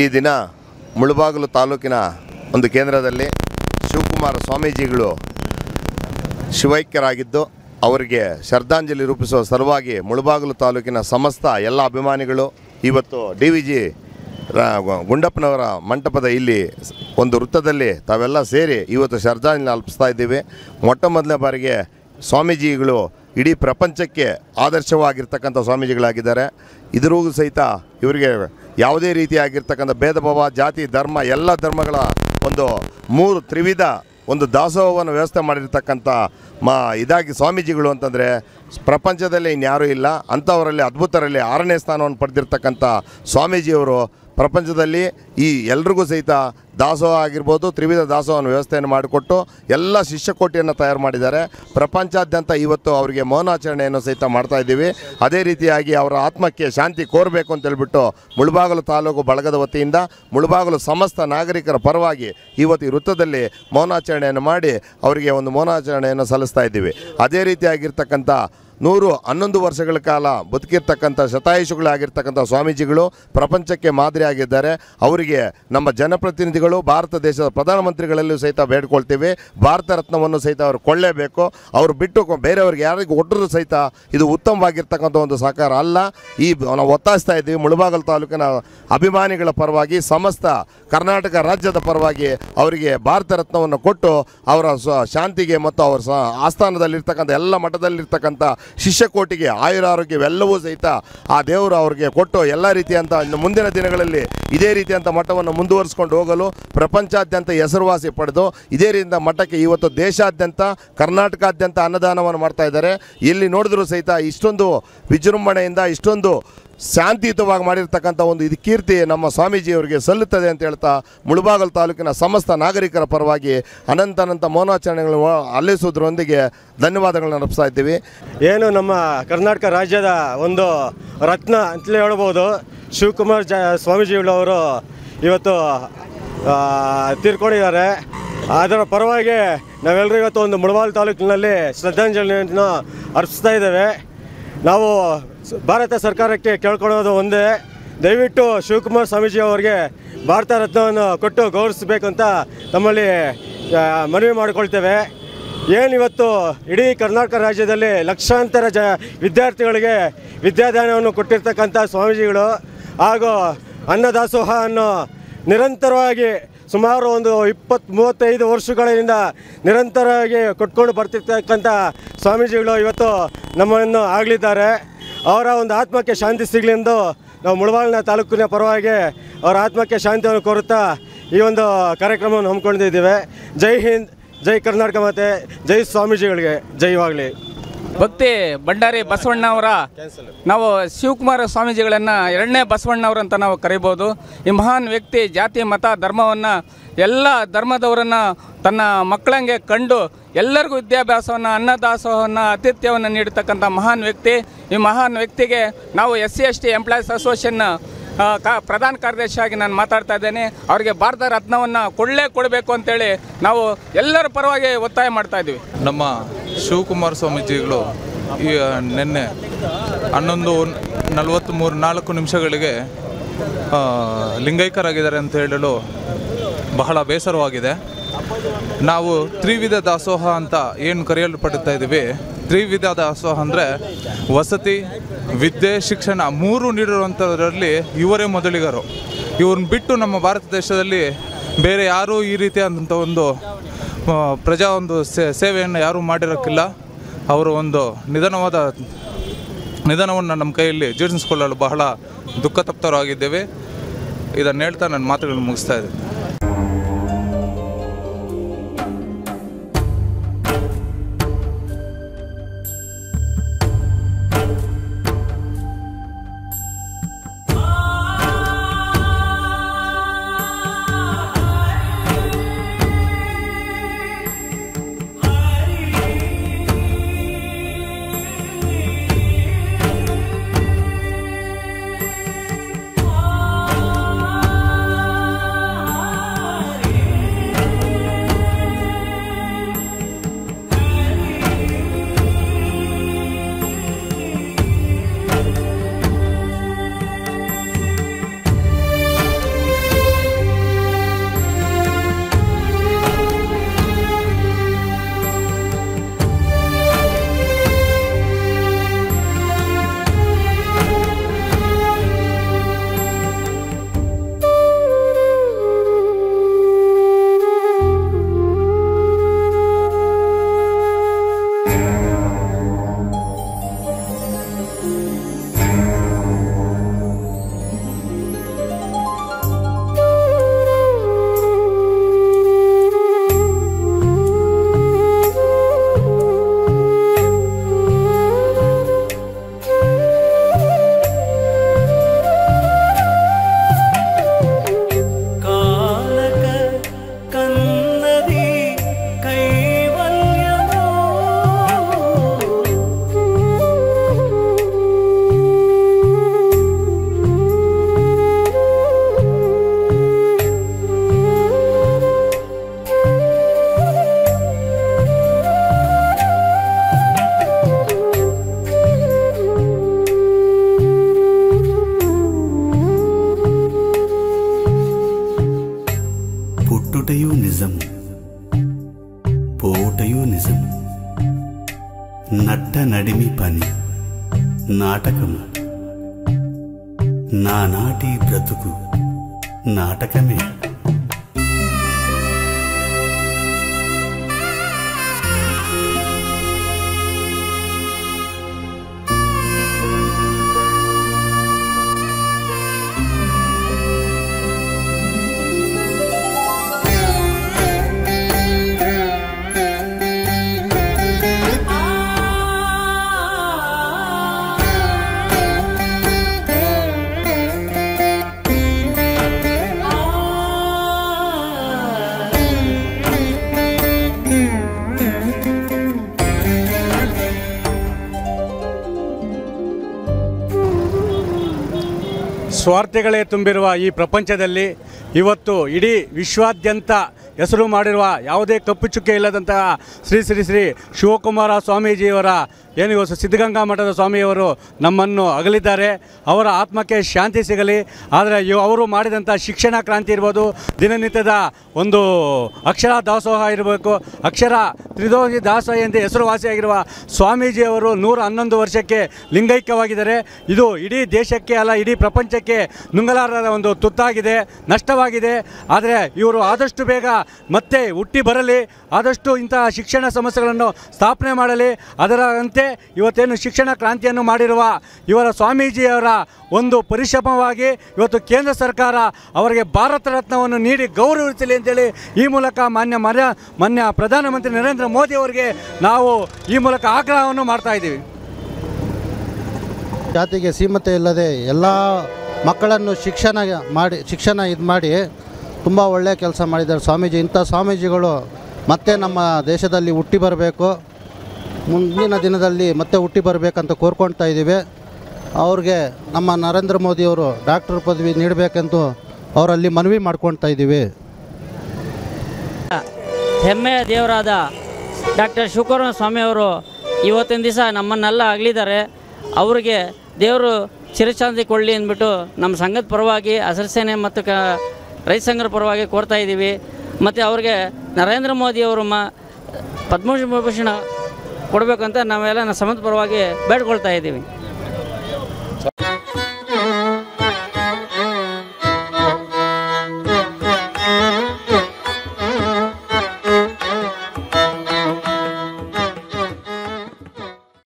ಈ ದಿನ ಮುಳುಬಾಗಿಲು ತಾಲೂಕಿನ ಒಂದು ಕೇಂದ್ರದಲ್ಲಿ ಶಿವಕುಮಾರ ಸ್ವಾಮೀಜಿಗಳು ಶಿವೈಕ್ಯರಾಗಿದ್ದು ಅವರಿಗೆ ಶ್ರದ್ಧಾಂಜಲಿ ರೂಪಿಸುವ ಸಲುವಾಗಿ ಮುಳುಬಾಗಿಲು ತಾಲೂಕಿನ ಸಮಸ್ತ ಎಲ್ಲ ಅಭಿಮಾನಿಗಳು ಇವತ್ತು ಡಿ ವಿ ಜಿ ಗುಂಡಪ್ಪನವರ ಮಂಟಪದ ಇಲ್ಲಿ ಒಂದು ವೃತ್ತದಲ್ಲಿ ತಾವೆಲ್ಲ ಸೇರಿ ಇವತ್ತು ಶ್ರದ್ಧಾಂಜಲಿ ಅಲ್ಪಿಸ್ತಾ ಇದ್ದೀವಿ. ಮೊಟ್ಟ ಮೊದಲನೇ ಬಾರಿಗೆ ಸ್ವಾಮೀಜಿಗಳು ಇಡೀ ಪ್ರಪಂಚಕ್ಕೆ ಆದರ್ಶವಾಗಿರ್ತಕ್ಕಂಥ ಸ್ವಾಮೀಜಿಗಳಾಗಿದ್ದಾರೆ. ಇದರೂ ಸಹಿತ ಇವರಿಗೆ ಯಾವುದೇ ರೀತಿಯಾಗಿರ್ತಕ್ಕಂಥ ಭೇದ ಭಾವ ಜಾತಿ, ಧರ್ಮ, ಎಲ್ಲ ಧರ್ಮಗಳ ಒಂದು ಮೂರು ತ್ರಿವಿಧ ಒಂದು ದಾಸೋಹವನ್ನು ವ್ಯವಸ್ಥೆ ಮಾಡಿರ್ತಕ್ಕಂಥ ಮಾ ಇದಾಗಿ ಸ್ವಾಮೀಜಿಗಳು ಅಂತಂದರೆ ಪ್ರಪಂಚದಲ್ಲಿ ಇನ್ಯಾರೂ ಇಲ್ಲ. ಅಂಥವರಲ್ಲಿ, ಅದ್ಭುತರಲ್ಲಿ ಆರನೇ ಸ್ಥಾನವನ್ನು ಪಡೆದಿರ್ತಕ್ಕಂಥ ಸ್ವಾಮೀಜಿಯವರು ಪ್ರಪಂಚದಲ್ಲಿ ಈ ಎಲ್ರಿಗೂ ಸಹಿತ ದಾಸೋಹ ಆಗಿರ್ಬೋದು, ತ್ರಿವಿಧ ದಾಸೋಹನ ವ್ಯವಸ್ಥೆಯನ್ನು ಮಾಡಿಕೊಟ್ಟು ಎಲ್ಲ ಶಿಷ್ಯಕೋಟಿಯನ್ನು ತಯಾರು ಮಾಡಿದ್ದಾರೆ. ಪ್ರಪಂಚಾದ್ಯಂತ ಇವತ್ತು ಅವರಿಗೆ ಮೌನಾಚರಣೆಯನ್ನು ಸಹಿತ ಮಾಡ್ತಾ ಇದ್ದೀವಿ. ಅದೇ ರೀತಿಯಾಗಿ ಅವರ ಆತ್ಮಕ್ಕೆ ಶಾಂತಿ ಕೋರಬೇಕು ಅಂತ ಹೇಳಿಬಿಟ್ಟು ಮುಳುಬಾಗಲು ತಾಲೂಕು ಬಳಗದ ವತಿಯಿಂದ ಮುಳುಬಾಗಲು ಸಮಸ್ತ ನಾಗರಿಕರ ಪರವಾಗಿ ಇವತ್ತು ಈ ವೃತ್ತದಲ್ಲಿ ಮೌನಾಚರಣೆಯನ್ನು ಮಾಡಿ ಅವರಿಗೆ ಒಂದು ಮೌನಾಚರಣೆಯನ್ನು ಸಲ್ಲಿಸ್ತಾ ಇದ್ದೀವಿ. ಅದೇ ರೀತಿಯಾಗಿರ್ತಕ್ಕಂಥ ನೂರು ಹನ್ನೊಂದು ವರ್ಷಗಳ ಕಾಲ ಬದುಕಿರ್ತಕ್ಕಂಥ ಶತಾಯುಷುಗಳಾಗಿರ್ತಕ್ಕಂಥ ಸ್ವಾಮೀಜಿಗಳು ಪ್ರಪಂಚಕ್ಕೆ ಮಾದರಿಯಾಗಿದ್ದಾರೆ. ಅವರಿಗೆ ನಮ್ಮ ಜನಪ್ರತಿನಿಧಿಗಳು, ಭಾರತ ದೇಶದ ಪ್ರಧಾನಮಂತ್ರಿಗಳಲ್ಲೂ ಸಹಿತ ಬೇಡ್ಕೊಳ್ತೀವಿ. ಭಾರತ ರತ್ನವನ್ನು ಸಹಿತ ಅವರು ಕೊಳ್ಳೇಬೇಕು ಅವರು ಬಿಟ್ಟು ಬೇರೆಯವ್ರಿಗೆ ಯಾರಿಗೂ ಒಟ್ಟರು ಸಹಿತ ಇದು ಉತ್ತಮವಾಗಿರ್ತಕ್ಕಂಥ ಒಂದು ಸಹಕಾರ ಅಲ್ಲ. ಈ ನಾವು ಒತ್ತಾಯಿಸ್ತಾ ಇದ್ದೀವಿ. ಮುಳುಬಾಗಲ್ ತಾಲೂಕಿನ ಅಭಿಮಾನಿಗಳ ಪರವಾಗಿ, ಸಮಸ್ತ ಕರ್ನಾಟಕ ರಾಜ್ಯದ ಪರವಾಗಿ ಅವರಿಗೆ ಭಾರತ ರತ್ನವನ್ನು ಕೊಟ್ಟು ಅವರ ಶಾಂತಿಗೆ ಮತ್ತು ಅವರ ಆಸ್ಥಾನದಲ್ಲಿರ್ತಕ್ಕಂಥ ಎಲ್ಲ ಮಠದಲ್ಲಿರ್ತಕ್ಕಂಥ ಶಿಷ್ಯಕೋಟಿಗೆ ಆಯುರಾರೋಗ್ಯವೆಲ್ಲವೂ ಸಹಿತ ಆ ದೇವರು ಅವರಿಗೆ ಕೊಟ್ಟು ಎಲ್ಲ ರೀತಿಯಂಥ ಮುಂದಿನ ದಿನಗಳಲ್ಲಿ ಇದೇ ರೀತಿಯಂಥ ಮಠವನ್ನು ಮುಂದುವರಿಸ್ಕೊಂಡು ಹೋಗಲು ಪ್ರಪಂಚಾದ್ಯಂತ ಹೆಸರುವಾಸಿ ಪಡೆದು ಇದೇ ರೀತಿಯ ಮಠಕ್ಕೆ ಇವತ್ತು ದೇಶಾದ್ಯಂತ, ಕರ್ನಾಟಕಾದ್ಯಂತ ಅನ್ನದಾನವನ್ನು ಮಾಡ್ತಾ ಇದ್ದಾರೆ. ಇಲ್ಲಿ ನೋಡಿದ್ರು ಸಹಿತ ಇಷ್ಟೊಂದು ವಿಜೃಂಭಣೆಯಿಂದ, ಇಷ್ಟೊಂದು ಶಾಂತಿಯುತವಾಗಿ ಮಾಡಿರ್ತಕ್ಕಂಥ ಒಂದು ಇದು ಕೀರ್ತಿ ನಮ್ಮ ಸ್ವಾಮೀಜಿಯವರಿಗೆ ಸಲ್ಲುತ್ತದೆ ಅಂತ ಹೇಳ್ತಾ ಮುಳುಬಾಗಲ್ ತಾಲೂಕಿನ ಸಮಸ್ತ ನಾಗರಿಕರ ಪರವಾಗಿ ಅನಂತ ಅನಂತ ಮೌನಾಚರಣೆಗಳು ಅಲ್ಲಿಸುವುದರೊಂದಿಗೆ ಧನ್ಯವಾದಗಳನ್ನ ಅರ್ಪಿಸ್ತಾ ಇದ್ದೀವಿ. ಏನು ನಮ್ಮ ಕರ್ನಾಟಕ ರಾಜ್ಯದ ಒಂದು ರತ್ನ ಅಂತಲೇ ಹೇಳ್ಬೋದು. ಶಿವಕುಮಾರ್ ಜ ಸ್ವಾಮೀಜಿಗಳವರು ಇವತ್ತು ತೀರ್ಕೊಂಡಿದ್ದಾರೆ. ಅದರ ಪರವಾಗಿ ನಾವೆಲ್ಲರೂ ಇವತ್ತು ಒಂದು ಮುಳಬಾಲು ತಾಲೂಕಿನಲ್ಲಿ ಶ್ರದ್ಧಾಂಜಲಿಯನ್ನು ಅರ್ಪಿಸ್ತಾ ಇದ್ದೇವೆ. ನಾವು ಭಾರತ ಸರ್ಕಾರಕ್ಕೆ ಕೇಳ್ಕೊಳ್ಳೋದು ಒಂದೇ. ದಯವಿಟ್ಟು ಶಿವಕುಮಾರ್ ಸ್ವಾಮೀಜಿ ಅವರಿಗೆ ಭಾರತ ರತ್ನವನ್ನು ಕೊಟ್ಟು ಗೌರವಿಸಬೇಕಂತ ತಮ್ಮಲ್ಲಿ ಆ, ಮನವಿ ಮಾಡಿಕೊಳ್ತೇವೆ. ಏನಿವತ್ತು ಇಡೀ ಕರ್ನಾಟಕ ರಾಜ್ಯದಲ್ಲಿ ಲಕ್ಷಾಂತರ ಜ ವಿದ್ಯಾರ್ಥಿಗಳಿಗೆ ವಿದ್ಯಾದಾನವನ್ನು ಕೊಟ್ಟಿರ್ತಕ್ಕಂಥ ಸ್ವಾಮೀಜಿಗಳು ಹಾಗೂ ಅನ್ನದಾಸೋಹ ಅನ್ನು ನಿರಂತರವಾಗಿ ಸುಮಾರು ಒಂದು ಇಪ್ಪತ್ತು ಮೂವತ್ತೈದು ವರ್ಷಗಳಿಂದ ನಿರಂತರವಾಗಿ ಕೊಟ್ಕೊಂಡು ಬರ್ತಿರ್ತಕ್ಕಂಥ ಸ್ವಾಮೀಜಿಗಳು ಇವತ್ತು ನಮ್ಮನ್ನು ಆಗಲಿದ್ದಾರೆ. ಅವರ ಒಂದು ಆತ್ಮಕ್ಕೆ ಶಾಂತಿ ಸಿಗಲಿ ಎಂದು ನಾವು ಮುಳಬಾಗಿಲಿನ ತಾಲೂಕಿನ ಪರವಾಗಿ ಅವರ ಆತ್ಮಕ್ಕೆ ಶಾಂತಿಯನ್ನು ಕೋರುತ್ತಾ ಈ ಒಂದು ಕಾರ್ಯಕ್ರಮವನ್ನು ಹಮ್ಮಿಕೊಂಡಿದ್ದೇವೆ. ಜೈ ಹಿಂದ್, ಜೈ ಕರ್ನಾಟಕ ಮಾತೆ, ಜೈ ಸ್ವಾಮೀಜಿಗಳಿಗೆ ಜೈವಾಗಲಿ ಭಕ್ತಿ ಭಂಡಾರಿ ಬಸವಣ್ಣವರ ನಾವು ಶಿವಕುಮಾರ ಸ್ವಾಮೀಜಿಗಳನ್ನು ಎರಡನೇ ಬಸವಣ್ಣವರು ಅಂತ ನಾವು ಕರಿಬೋದು. ಈ ಮಹಾನ್ ವ್ಯಕ್ತಿ ಜಾತಿ ಮತ ಧರ್ಮವನ್ನು ಎಲ್ಲ ಧರ್ಮದವರನ್ನು ತನ್ನ ಮಕ್ಕಳಂಗೆ ಕಂಡು ಎಲ್ಲರಿಗೂ ವಿದ್ಯಾಭ್ಯಾಸವನ್ನು ಅನ್ನದಾಸೋಹವನ್ನು ಆತಿಥ್ಯವನ್ನು ನೀಡತಕ್ಕಂಥ ಮಹಾನ್ ವ್ಯಕ್ತಿ. ಈ ಮಹಾನ್ ವ್ಯಕ್ತಿಗೆ ನಾವು S C S T employees association ಆ, ಕಾ ಪ್ರಧಾನ ಕಾರ್ಯದರ್ಶಿಯಾಗಿ ನಾನು ಮಾತಾಡ್ತಾ ಇದ್ದೇನೆ. ಅವರಿಗೆ ಭಾರತ ರತ್ನವನ್ನು ಕೊಡಲೇ ಕೊಡಬೇಕು ಅಂತೇಳಿ ನಾವು ಎಲ್ಲರ ಪರವಾಗಿ ಒತ್ತಾಯ ಮಾಡ್ತಾ ಇದ್ದೀವಿ. ನಮ್ಮ ಶಿವಕುಮಾರ ಸ್ವಾಮೀಜಿಗಳು ಈ ನಿನ್ನೆ ಹನ್ನೊಂದು ನಲವತ್ತ್ಮೂರು ನಾಲ್ಕು ನಿಮಿಷಗಳಿಗೆ ಲಿಂಗೈಕ್ಯರಾಗಿದ್ದಾರೆ ಅಂತ ಹೇಳಲು ಬಹಳ ಬೇಸರವಾಗಿದೆ. ನಾವು ತ್ರಿವಿಧ ದಾಸೋಹ ಅಂತ ಏನು ಕರೆಯಲ್ಪಡುತ್ತಾ ಇದ್ದೀವಿ? ತ್ರಿವಿಧ ದಾಸೋಹ ಅಂದರೆ ವಸತಿ, ವಿದ್ಯೆ, ಶಿಕ್ಷಣ ಮೂರು ನೀಡಿರುವಂಥದ್ರಲ್ಲಿ ಇವರೇ ಮೊದಲಿಗರು. ಇವ್ರನ್ನ ಬಿಟ್ಟು ನಮ್ಮ ಭಾರತ ದೇಶದಲ್ಲಿ ಬೇರೆ ಯಾರೂ ಈ ರೀತಿಯಾದಂಥ ಒಂದು ಪ್ರಜಾ ಒಂದು ಸೇವೆಯನ್ನು ಯಾರೂ ಮಾಡಿರೋಕ್ಕಿಲ್ಲ. ಅವರು ಒಂದು ನಿಧನವಾದ, ನಿಧನವನ್ನು ನಮ್ಮ ಕೈಯಲ್ಲಿ ಜೀರ್ಣಿಸಿಕೊಳ್ಳಲು ಬಹಳ ದುಃಖ ತಪ್ತರಾಗಿದ್ದೇವೆ ಇದನ್ನು ಹೇಳ್ತಾ ನನ್ನ ಮಾತುಗಳನ್ನು ಮುಗಿಸ್ತಾ ಇದ್ದೀನಿ. నడిమి పని నాటకము. నానాటి బ్రతుకు నాటకమే. ಸ್ವಾರ್ಥಗಳೇ ತುಂಬಿರುವ ಈ ಪ್ರಪಂಚದಲ್ಲಿ ಇವತ್ತು ಇಡೀ ವಿಶ್ವಾದ್ಯಂತ ಹೆಸರು ಮಾಡಿರುವ ಯಾವುದೇ ಕಪ್ಪು ಚುಕ್ಕೆ ಇಲ್ಲದಂತಹ ಶ್ರೀ ಶ್ರೀ ಶ್ರೀ ಶಿವಕುಮಾರ ಸ್ವಾಮೀಜಿಯವರ ಏನು ಸಿದ್ಧಗಂಗಾ ಮಠದ ಸ್ವಾಮಿಯವರು ನಮ್ಮನ್ನು ಅಗಲಿದ್ದಾರೆ. ಅವರ ಆತ್ಮಕ್ಕೆ ಶಾಂತಿ ಸಿಗಲಿ. ಆದರೆ ಅವರು ಮಾಡಿದಂಥ ಶಿಕ್ಷಣ ಕ್ರಾಂತಿ ಇರ್ಬೋದು, ದಿನನಿತ್ಯದ ಒಂದು ಅಕ್ಷರ ದಾಸೋಹ ಇರಬೇಕು. ಅಕ್ಷರ ತ್ರಿದೋಹಿ ದಾಸ ಎಂದು ಹೆಸರುವಾಸಿಯಾಗಿರುವ ಸ್ವಾಮೀಜಿಯವರು ನೂರ ಹನ್ನೊಂದು ವರ್ಷಕ್ಕೆ ಲಿಂಗೈಕ್ಯವಾಗಿದ್ದಾರೆ. ಇದು ಇಡೀ ದೇಶಕ್ಕೆ ಅಲ್ಲ, ಇಡೀ ಪ್ರಪಂಚಕ್ಕೆ ನುಂಗಲಾರದ ಒಂದು ತುತ್ತಾಗಿದೆ, ನಷ್ಟವಾಗಿದೆ. ಆದರೆ ಇವರು ಆದಷ್ಟು ಬೇಗ ಮತ್ತೆ ಹುಟ್ಟಿ ಬರಲಿ, ಆದಷ್ಟು ಇಂತಹ ಶಿಕ್ಷಣ ಸಮಸ್ಯೆಗಳನ್ನು ಸ್ಥಾಪನೆ ಮಾಡಲಿ. ಅದರಂತೆ ಇವತ್ತೇನು ಶಿಕ್ಷಣ ಕ್ರಾಂತಿಯನ್ನು ಮಾಡಿರುವ ಇವರ ಸ್ವಾಮೀಜಿಯವರ ಒಂದು ಪರಿಶ್ರಮವಾಗಿ ಇವತ್ತು ಕೇಂದ್ರ ಸರ್ಕಾರ ಅವರಿಗೆ ಭಾರತ ರತ್ನವನ್ನು ನೀಡಿ ಗೌರವಿಸಲಿ ಅಂತೇಳಿ ಈ ಮೂಲಕ ಮಾನ್ಯ ಮಾನ್ಯ ಮಾನ್ಯ ಪ್ರಧಾನಮಂತ್ರಿ ನರೇಂದ್ರ ಮೋದಿ ಅವರಿಗೆ ನಾವು ಈ ಮೂಲಕ ಆಗ್ರಹವನ್ನು ಮಾಡ್ತಾ ಇದ್ದೀವಿ. ಜಾತಿಗೆ ಸೀಮತೆ ಇಲ್ಲದೆ ಎಲ್ಲ ಮಕ್ಕಳನ್ನು ಶಿಕ್ಷಣ ಮಾಡಿ, ಶಿಕ್ಷಣ ಇದು ಮಾಡಿ ತುಂಬ ಒಳ್ಳೆಯ ಕೆಲಸ ಮಾಡಿದ್ದಾರೆ ಸ್ವಾಮೀಜಿ. ಇಂಥ ಸ್ವಾಮೀಜಿಗಳು ಮತ್ತೆ ನಮ್ಮ ದೇಶದಲ್ಲಿ ಹುಟ್ಟಿ ಬರಬೇಕು. ಮುಂದಿನ ದಿನದಲ್ಲಿ ಮತ್ತೆ ಹುಟ್ಟಿ ಬರಬೇಕಂತ ಕೋರ್ಕೊಳ್ತಾ ಇದ್ದೀವಿ. ಅವ್ರಿಗೆ ನಮ್ಮ ನರೇಂದ್ರ ಮೋದಿಯವರು ಡಾಕ್ಟರ್ ಪದವಿ ನೀಡಬೇಕೆಂದು ಅವರಲ್ಲಿ ಮನವಿ ಮಾಡ್ಕೊಳ್ತಾ ಇದ್ದೀವಿ. ಹೆಮ್ಮೆಯ ದೇವರಾದ ಡಾಕ್ಟರ್ ಶಿವಕುಮಾರ ಸ್ವಾಮಿಯವರು ಇವತ್ತಿನ ದಿವಸ ನಮ್ಮನ್ನೆಲ್ಲ ಅಗಲಿದ್ದಾರೆ. ಅವರಿಗೆ ದೇವರು ಚಿರಶಾಂತಿ ಕೊಡಲಿ ಅಂದ್ಬಿಟ್ಟು ನಮ್ಮ ಸಂಘದ ಪರವಾಗಿ ಹಸಿರು ಸೇನೆ ಮತ್ತು ಕ ರೈತ ಸಂಘದ ಪರವಾಗಿ ಕೋರ್ತಾ ಇದ್ದೀವಿ. ಮತ್ತು ಅವ್ರಿಗೆ ನರೇಂದ್ರ ಮೋದಿಯವರು ಮ, ಪದ್ಮಭೂಷಣ ಕೊಡಬೇಕಂತ ನಾವೆಲ್ಲ ನಮ್ಮ ಸಂಬಂಧ ಪರವಾಗಿ ಬೇಡ್ಕೊಳ್ತಾ ಇದ್ದೀವಿ.